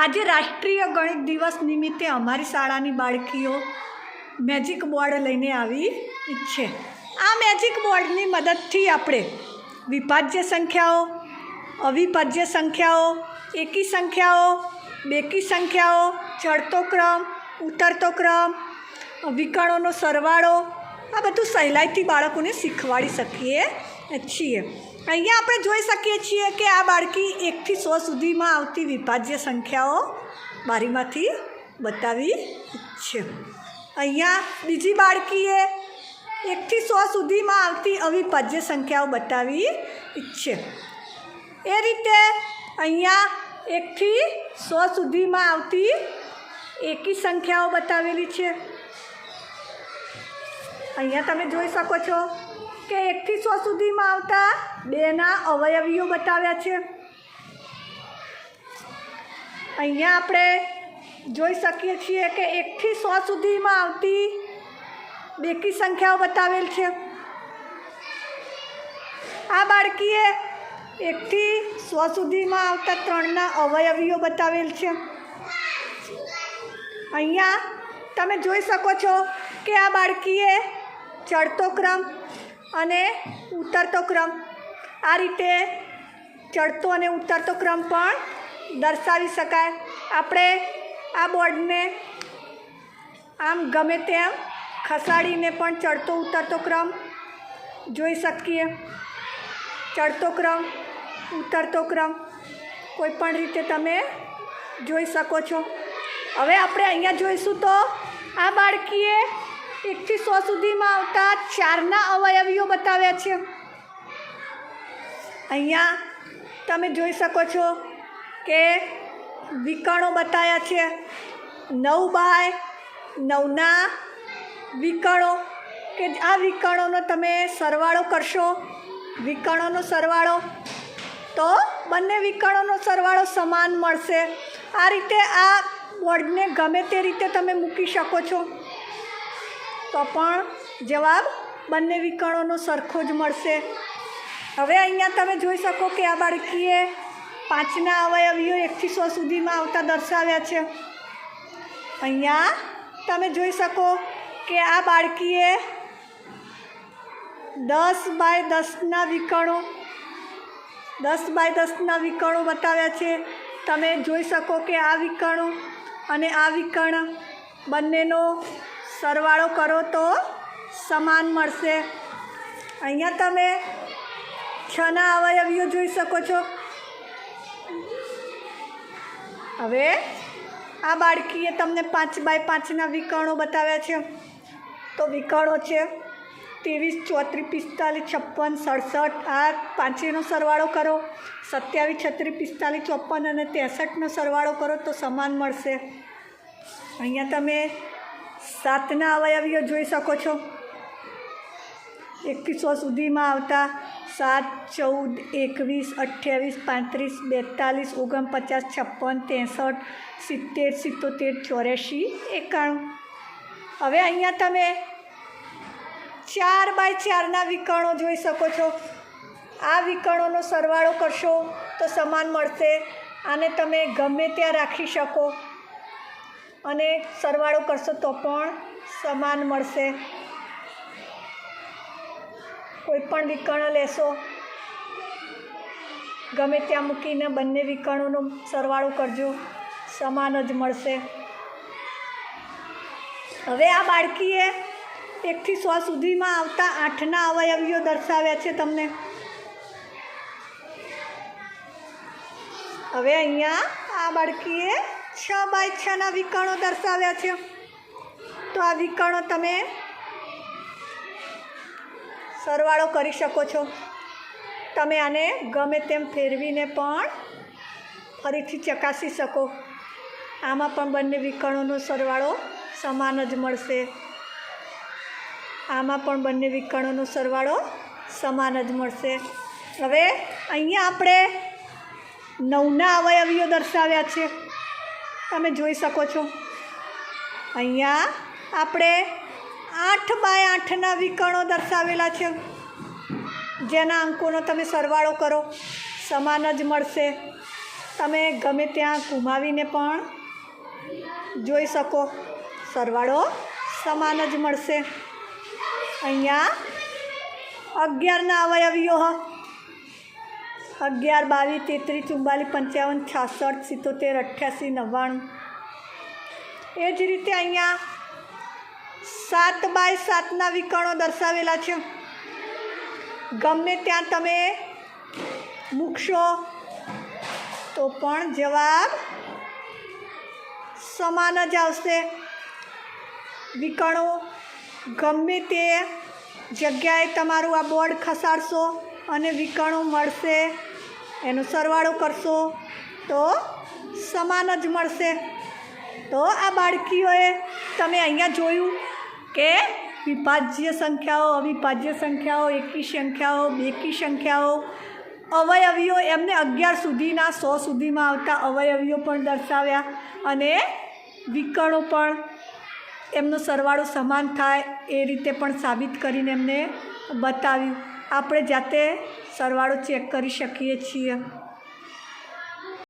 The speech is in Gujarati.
આજે રાષ્ટ્રીય ગણિત દિવસ નિમિત્તે અમારી શાળાની બાળકીઓ મેજિક બોર્ડ લઈને આવી છે. આ મેજિક બોર્ડની મદદથી આપણે વિભાજ્ય સંખ્યાઓ, અવિભાજ્ય સંખ્યાઓ, એકી સંખ્યાઓ, બેકી સંખ્યાઓ, ચડતો ક્રમ, ઉતરતો ક્રમ વિકર્ણોનો સરવાળો, આ બધું સહેલાઈથી બાળકોને શીખવાડી શકીએ છીએ. અહીંયા આપણે જોઈ શકીએ છીએ કે આ બાળકી એકથી સો સુધીમાં આવતી વિભાજ્ય સંખ્યાઓ બારીમાંથી બતાવી છે. અહીંયા બીજી બાળકીએ એકથી સો સુધીમાં આવતી અવિભાજ્ય સંખ્યાઓ બતાવી છે. એ રીતે અહીંયા એકથી સો સુધીમાં આવતી એકી સંખ્યાઓ બતાવેલી છે. અહીંયા તમે જોઈ શકો છો કે એકથી સો સુધીમાં આવતા બેના અવયવીઓ બતાવ્યા છે. અહીંયા આપણે જોઈ શકીએ છીએ કે એકથી સો સુધીમાં આવતી બેકી સંખ્યાઓ બતાવેલ છે. આ બાળકીએ એકથી સો સુધીમાં આવતા ત્રણના અવયવીઓ બતાવેલ છે. અહીંયા તમે જોઈ શકો છો કે આ બાળકીએ ચડતો ક્રમ અને ઉતરતો ક્રમ. આ રીતે ચડતો અને ઉતરતો ક્રમ પણ દર્શાવી શકાય. આપણે આ બોર્ડને આમ ગમે તેમ ખસાડીને પણ ચડતો ઉતરતો ક્રમ જોઈ શકીએ. ચડતો ક્રમ, ઉતરતો ક્રમ, કોઈ પણ રીતે તમે જોઈ શકો છો. હવે આપણે અહીંયા જોઈશું તો આ બાળકીએ એકથી સો સુધીમાં આવતા ચારના અવયવીઓ બતાવ્યા છે. અહીંયા તમે જોઈ શકો છો કે વિકર્ણો બતાવ્યા છે. નવ બાય નવના વિકર્ણો કે આ વિકર્ણોનો તમે સરવાળો કરશો. વિકર્ણોનો સરવાળો તો બંને વિકર્ણોનો સરવાળો સમાન મળશે. આ રીતે આ બોર્ડને ગમે તે રીતે તમે મૂકી શકો છો. તો પણ જવાબ બંને વિકર્ણોનો સરખો જ મળશે. હવે અહીંયા તમે જોઈ શકો કે આ બાળકીએ પાંચના અવયવીઓ એકથી સો સુધીમાં આવતા દર્શાવ્યા છે. અહીંયા તમે જોઈ શકો કે આ બાળકીએ દસ બાય દસના વિકર્ણો, દસ બાય દસના વિકર્ણો બતાવ્યા છે. તમે જોઈ શકો કે આ વિકર્ણો અને આ વિકર્ણ બંનેનો સરવાળો કરો તો સમાન મળશે. અહીંયા તમે છના અવયવીઓ જોઈ શકો છો. હવે આ બાળકીએ તમને પાંચ બાય પાંચના વિકર્ણો બતાવ્યા છે. તો વિકર્ણો છે ત્રેવીસ, ચોત્રીસ, પિસ્તાલીસ, છપ્પન, સડસઠ આ પાંચેનો સરવાળો કરો. સત્યાવીસ, છત્રીસ, પિસ્તાલીસ, ચોપન અને ત્રેસઠનો સરવાળો કરો તો સમાન મળશે. અહીંયા તમે સાતના અવયવીઓ જોઈ શકો છો. એકથી સો સુધીમાં આવતા સાત, ચૌદ, એકવીસ, અઠ્યાવીસ, પાંત્રીસ, બેતાલીસ, ઓગણપચાસ, છપ્પન, ત્રેસઠ, સિત્તેર, સિત્તોતેર, ચોર્યાસી, એકાણું. હવે અહીંયા તમે ચાર બાય ચારના વિકર્ણો જોઈ શકો છો. આ વિકર્ણોનો સરવાળો કરશો તો સમાન મળશે. આને તમે ગમે ત્યાં રાખી શકો. અને સરવાળો કરશો તો પણ સમાન મળશે. કોઈ પણ વિકર્ણ લેશો, ગમે ત્યાં મૂકીને બંને વિકર્ણોનો સરવાળો કરજો, સમાન જ મળશે. હવે આ બાળકીએ એકથી સો સુધીમાં આવતા આઠના અવયવીઓ દર્શાવ્યા છે તમને. હવે અહીંયા આ બાળકીએ છ બાય છના વિકર્ણો દર્શાવ્યા છે. તો આ વિકર્ણો તમે સરવાળો કરી શકો છો. તમે આને ગમે તેમ ફેરવીને પણ ફરીથી ચકાસી શકો. આમાં પણ બંને વિકર્ણોનો સરવાળો સમાન જ મળશે. આમાં પણ બંને વિકર્ણોનો સરવાળો સમાન જ મળશે. હવે અહીંયા આપણે નવના અવયવીઓ દર્શાવ્યા છે. તમે જોઈ શકો છો. અહીંયા આપણે આઠ બાય આઠના વિકર્ણો દર્શાવેલા છે. જેના અંકોનો તમે સરવાળો કરો. સમાન જ મળશે. તમે ગમે ત્યાં ગુમાવીને પણ જોઈ શકો. સરવાળો સમાન જ મળશે. અહીંયા અગિયારના અવયવીઓ અગિયાર, બાવીસ, તેત્રીસ ચુમ્માલીસ પંચાવન, છાસઠ, સિત્તોતેર, અઠ્યાસી, નવ્વાણું. એ જ રીતે અહીંયા સાત બાય સાતના વિકર્ણો દર્શાવેલા છે. ગમે ત્યાં તમે મૂકશો, તો પણ જવાબ સમાન જ આવશે. વિકર્ણો, ગમે તે જગ્યાએ તમારું આ બોર્ડ ખસાડશો અને વિકર્ણો મળશે. એનો સરવાળો કરશો તો સમાન જ મળશે. તો આ બાળકીઓએ તમે અહીંયા જોયું કે વિભાજ્ય સંખ્યાઓ, અવિભાજ્ય સંખ્યાઓ, એકી સંખ્યાઓ, બેકી સંખ્યાઓ, અવયવીઓ એમને અગિયાર સુધીના સો સુધીમાં આવતા અવયવીઓ પણ દર્શાવ્યા અને વિકર્ણો પણ એમનો સરવાળો સમાન થાય એ રીતે પણ સાબિત કરીને એમને બતાવ્યું. આપણે જાતે સરવાળો ચેક કરી શકીએ છીએ.